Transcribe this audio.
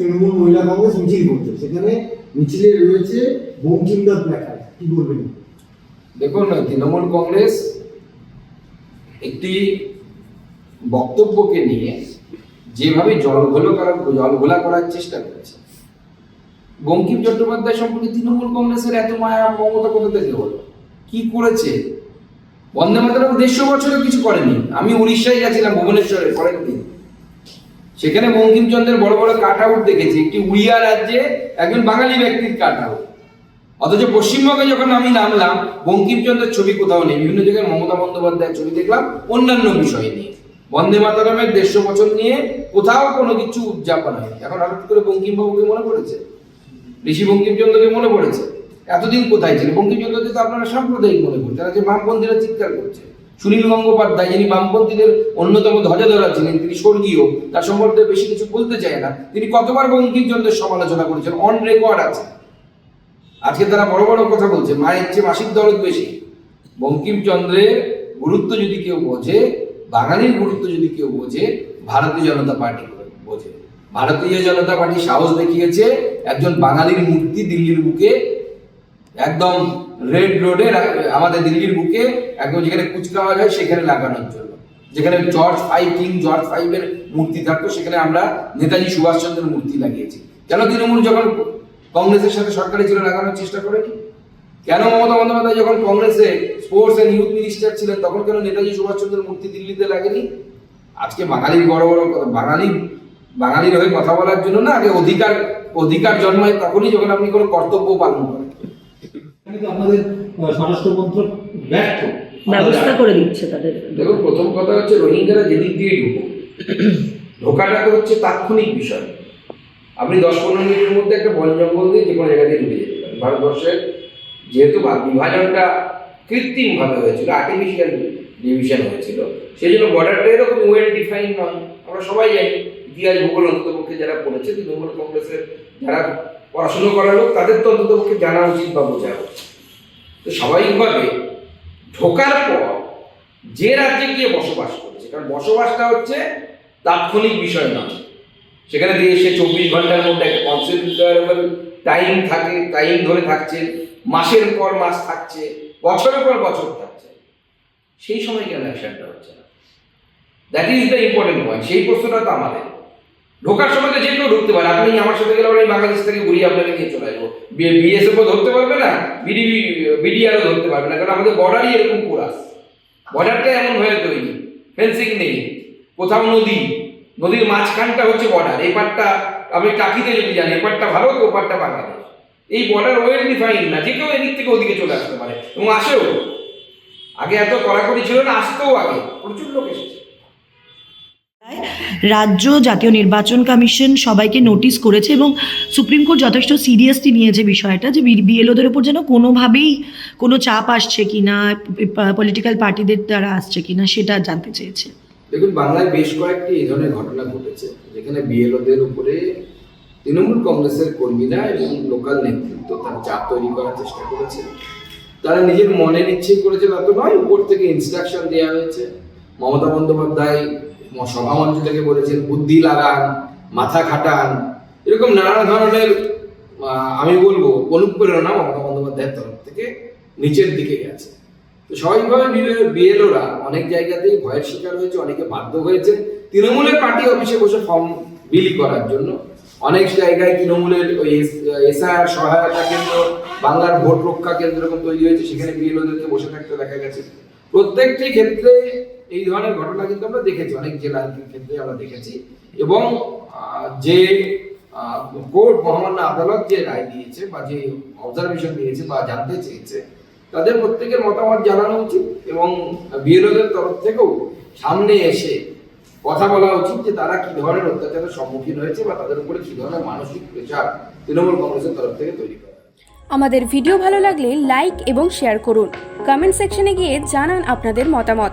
তৃণমূল মহিলা কংগ্রেস মিছিল করছে। সেখানে মিছিলে রয়েছে বঙ্কিমদাস প্ল্যাকার্ড কি বলবেন? দেখুন, তৃণমূল কংগ্রেস একটি বক্তব্যকে নিয়ে যেভাবে জল ঘোলো করার জল ঘোলা করার চেষ্টা করছে। বঙ্কিম চট্টোপাধ্যায় সম্পর্কে তৃণমূল কংগ্রেসের এত মায়া, মমতা কোথা থেকে হলো কি করেছে? বন্দে মাতরম দেড়শো বছরে কিছু করেনি। আমি উড়িষ্যায় গেছিলাম, ভুবনেশ্বরে, পরের দিন। সেখানে বঙ্কিমচন্দ্রের বড় বড় কাট আউট দেখেছি। একটি উড়িয়া রাজ্যে একজন বাঙালি ব্যক্তির কাট আউট অথচ পশ্চিমবঙ্গে যখন আমি নামলাম, বঙ্কিমচন্দ্রের ছবি কোথাও নেই। বিভিন্ন জায়গায় মমতা বন্দ্যোপাধ্যায়ের ছবি দেখলাম, অন্যান্য বিষয় নিয়ে। বন্দে মাতারামের দেড়শো বছর নিয়ে কোথাও কোনো কিছু উদযাপন হয়নি। এখন হঠাৎ করে বঙ্কিমবাবুকে মনে পড়েছে? ঋষি বঙ্কিমচন্দ্রকে মনে পড়েছে? এতদিন কোথায় ছিল? বঙ্কিমচন্দ্রকে তো আপনারা সাম্প্রদায়িক মনে করছেন। আজকে বামপন্থীরা চিৎকার করছে। সুনীল গঙ্গোপাধ্যায়, যিনি বামপন্থীদের অন্যতম ধ্বজা ধ্বজাধরা ছিলেন, তিনি স্বর্গীয়, তার সম্পর্কে বেশি কিছু বলতে চায় না। তিনি কতবার বঙ্কিমচন্দ্রের সমালোচনা করেছেন? অন রেকর্ড আছে। আজকে তারা বড় বড় কথা বলছে, মায়ের চেয়ে মাসির দরদ বেশি। বঙ্কিমচন্দ্রের গুরুত্ব যদি কেউ বোঝে, বাঙালির গুরুত্ব যদি কেউ বোঝে, ভারতীয় জনতা পার্টি বোঝে। ভারতীয় জনতা পার্টি সাহস দেখিয়েছে, একজন বাঙালির মূর্তি দিল্লির বুকে একদম রেড রোডে আমাদের দিল্লির বুকে একদম যেখানে কুচকাওয়াজ হয়, সেখানে লাগানোর জন্য। যেখানে জর্জ ফাইভ কিং জর্জ ফাইভের মূর্তি থাকতো, সেখানে আমরা নেতাজি সুভাষচন্দ্রের মূর্তি লাগিয়েছি। কেন তৃণমূল যখন কংগ্রেসের সাথে সরকারি ছিল লাগানোর চেষ্টা করেনি? কেন মমতা বন্দ্যোপাধ্যায় যখন কংগ্রেসে স্পোর্টস এন্ড ইউথ মিনিস্টার ছিলেন, তখন কেন নেতাজি সুভাষচন্দ্রের মূর্তি দিল্লিতে লাগেনি? আজকে বাঙালির বড় বড় বাঙালি, বাঙালির হয়ে কথা বলার জন্য না, আগে অধিকার অধিকার জন্মায় তখনই যখন আপনি কোনো কর্তব্য পালন করেন। এখানে তো আপনাদের স্বরাষ্ট্র মন্ত্রক ব্যর্থ। ব্যবস্থা করে দিচ্ছে তাদের। দেখুন প্রথম কথা হচ্ছে রোহিঙ্গারা যেদিক দিয়ে ঢুকুক ঢোকাটা তো হচ্ছে তাৎক্ষণিক বিষয়। আপনি দশ পনেরো মিনিটের মধ্যে একটা বন জঙ্গল দিয়ে যে কোনো জায়গা দিয়ে ঢুকে যেতে পারেন। ভারতবর্ষের যেহেতু বিভাজনটা কৃত্রিমভাবে হয়েছিল আর্টিফিশিয়াল ডিভিশন হয়েছিল সেই জন্য বর্ডারটা এরকম ওয়েল ডিফাইন নয়। আমরা সবাই জানি ইতিহাস ভূগোল অন্ততপক্ষে যারা পড়েছে তৃণমূল কংগ্রেসের যারা পড়াশুনো করার লোক তাদের তো অন্ততপক্ষে জানা উচিত বা বোঝা উচিত। তো স্বাভাবিকভাবে ঢোকার পর যে রাজ্যে গিয়ে বসবাস করেছে, কারণ বসবাসটা হচ্ছে তাৎক্ষণিক বিষয় নয়। সেখানে দিয়ে এসে চব্বিশ ঘণ্টার মধ্যে একটা কনসিডারেবল টাইম থাকে টাইম ধরে থাকছে, মাসের পর মাস থাকছে, বছরের পর বছর থাকছে। সেই সময় কেন অ্যাকশনটা হচ্ছে না? That is the important point সেই প্রশ্নটা তো আমাদের। ঢোকার সময় তো যে কেউ ঢুকতে পারে। আপনি আমার সাথে গেলে আমি বাংলাদেশ থেকে ঘুরিয়ে আপনাকে নিয়ে চলে আসব। বিএসএফও ধরতে পারবে না বিডিবি বিডিআরও ধরতে পারবে না, কারণ আমাদের বর্ডারই এরকম কোরাস বর্ডারটা এমন হয়ে তৈরি ফেন্সিং নেই। কোথাও নদী, নদীর মাঝখানটা হচ্ছে বর্ডার এই পারটা আমি টাকিতে যদি জানি, এই পারটা ভারত, ও পারটা বাংলাদেশ। এই বর্ডার ওয়েল ডিফাইন না, যে কেউ এদিক থেকে ওদিকে চলে আসতে পারে। এবং আসেও। আগে এত কড়াকড়ি ছিল না, আসতেও আগে। প্রচুর লোক এসেছে। রাজ্য জাতীয় নির্বাচন কমিশন সবাইকে নোটিশ করেছে এবং সুপ্রিম কোর্ট যথেষ্ট সিরিয়াসলি নিয়েছে বিষয়টা যে বিএলওদের উপর যেন কোনোভাবেই কোনো চাপ আসছে কিনা পলিটিক্যাল পার্টিদের দ্বারা আসছে কিনা সেটা জানতে চেয়েছে। দেখুন, বাংলায় বেশ কয়েকটি এই ধরনের ঘটনা ঘটেছে, যেখানে বিএলওদের উপরে তৃণমূল কংগ্রেসের কর্মীরা এবং লোকাল নেতৃত্ব তার চাপ তৈরি করার চেষ্টা করেছে। তারা নিজের মনের ইচ্ছে করেছে, তা তো নয়, উপর থেকে ইনস্ট্রাকশন দেওয়া হয়েছে। মমতা বন্দ্যোপাধ্যায় সভামঞ্চ থেকে বলেছেন, বুদ্ধি লাগান, মাথা খাটান। এরকম নানা ধরনের আমি বলব, অনুপ্রেরণা মমতা বন্দ্যোপাধ্যায়ের তরফ থেকে নিচের দিকে গেছে। তো স্বাভাবিকভাবে বিএলওরা অনেক জায়গাতেই ভয়ের শিকার হয়েছে, অনেকে বাধ্য হয়েছে তৃণমূলের পার্টি অফিসে বসে ফর্ম বিলি করার জন্য। অনেক জায়গায় তৃণমূলের ওই এসআর সহায়তা কেন্দ্র, বাংলার ভোট রক্ষা কেন্দ্র তৈরি হয়েছে, সেখানে বিএলওদেরকে বসে থাকতে দেখা গেছে। প্রত্যেকটি ক্ষেত্রে এই ধরনের ঘটনা কিন্তু আমরা দেখেছি, অনেক জেলার ক্ষেত্রে আমরা দেখেছি। এবং যে কোর্ট মহামান্য আদালত যে রায় দিয়েছে বা যে অবজারভেশন দিয়েছে বা জানতে চেয়েছে, তাদের প্রত্যেকের মতামত জানানো উচিত এবং বিএলওদের তরফ থেকেও সামনে এসে কথা বলা উচিত যে তারা কি ধরনের অত্যাচারের সম্মুখীন হয়েছে বা তাদের উপরে কি ধরনের মানসিক প্রেশার তৃণমূল কংগ্রেসের তরফ থেকে তৈরি করা আমাদের ভিডিও ভালো লাগলে লাইক এবং শেয়ার করুন। কমেন্ট সেকশনে গিয়ে জানান আপনাদের মতামত।